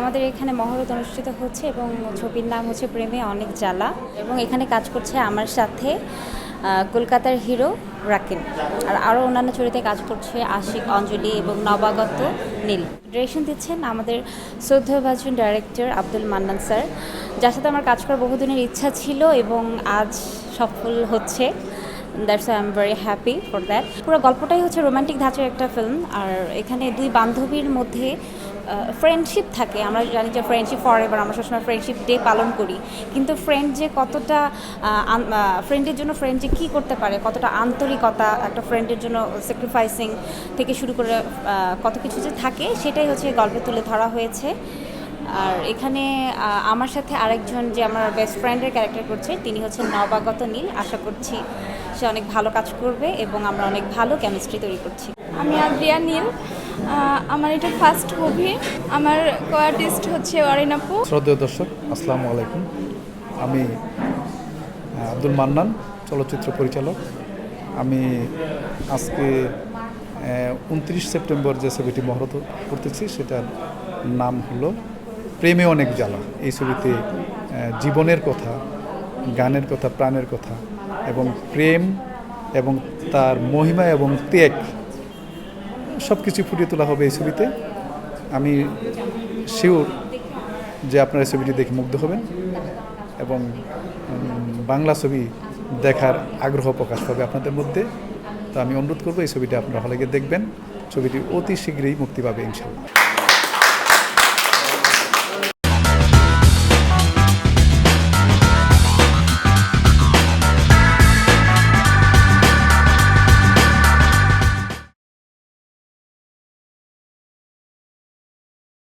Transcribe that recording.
আমাদের এখানে মহরত অনুষ্ঠিত হচ্ছে এবং ছবির নাম হচ্ছে প্রেমে অনেক জ্বালা এবং এখানে কাজ করছে আমার সাথে কলকাতার হিরো রাকিন আর আরও অন্যান্য চরিত্রে কাজ করছে আশিক, অঞ্জলি এবং নবাগত নীল। ডিরেকশন দিচ্ছেন আমাদের শ্রদ্ধাভাজন ডাইরেক্টর আব্দুল মান্নান স্যার, যার সাথে আমার কাজ করার বহুদিনের ইচ্ছা ছিল এবং আজ সফল হচ্ছে। That's I am very happy for that পুরো গল্পটাই হচ্ছে রোমান্টিক ধাঁচের একটা ফিল্ম আর এখানে দুই বান্ধবীর মধ্যে ফ্রেন্ডশিপ থাকে। আমরা জানি যে ফ্রেন্ডশিপ ফর এভার আমরা সবসময় ফ্রেন্ডশিপ ডে পালন করি। কিন্তু ফ্রেন্ড যে কতটা ফ্রেন্ডের জন্য ফ্রেন্ড যে কী করতে পারে, কতটা আন্তরিকতা, একটা ফ্রেন্ডের জন্য স্যাক্রিফাইসিং থেকে শুরু করে কত কিছু যে থাকে, সেটাই হচ্ছে গল্পে তুলে ধরা হয়েছে। আর এখানে আমার সাথে আরেকজন যে আমার বেস্ট ফ্রেন্ডের ক্যারেক্টার করছে, তিনি হচ্ছেন নবাগত নীল। আশা করছি সে অনেক ভালো কাজ করবে এবং আমরা অনেক ভালো কেমিস্ট্রি তৈরি করছি। আমি আদ্রিয়া নীল। আমার এটা ফার্স্ট মুভি আমার কো আর্টিস্ট হচ্ছে অরিন আপু শ্রদ্ধেয় দর্শক, আসসালামু আলাইকুম। আমি আব্দুল মান্নান, চলচ্চিত্র পরিচালক। আমি আজকে উনত্রিশ সেপ্টেম্বর যে ছবিটি মহরত করতেছি, সেটার নাম হলো প্রেমে অনেক জ্বালা। এই ছবিতে জীবনের কথা, গানের কথা, প্রাণের কথা এবং প্রেম এবং তার মহিমা এবং ত্যাগ সব কিছু ফুটিয়ে তোলা হবে এই ছবিতে। আমি শিওর যে আপনারা এই ছবিটি দেখে মুগ্ধ হবেন এবং বাংলা ছবি দেখার আগ্রহ প্রকাশ পাবে আপনাদের মধ্যে। তো আমি অনুরোধ করব এই ছবিটি আপনারা হলে গিয়ে দেখবেন। ছবিটি অতি শীঘ্রই মুক্তি পাবে ইনশাল্লাহ।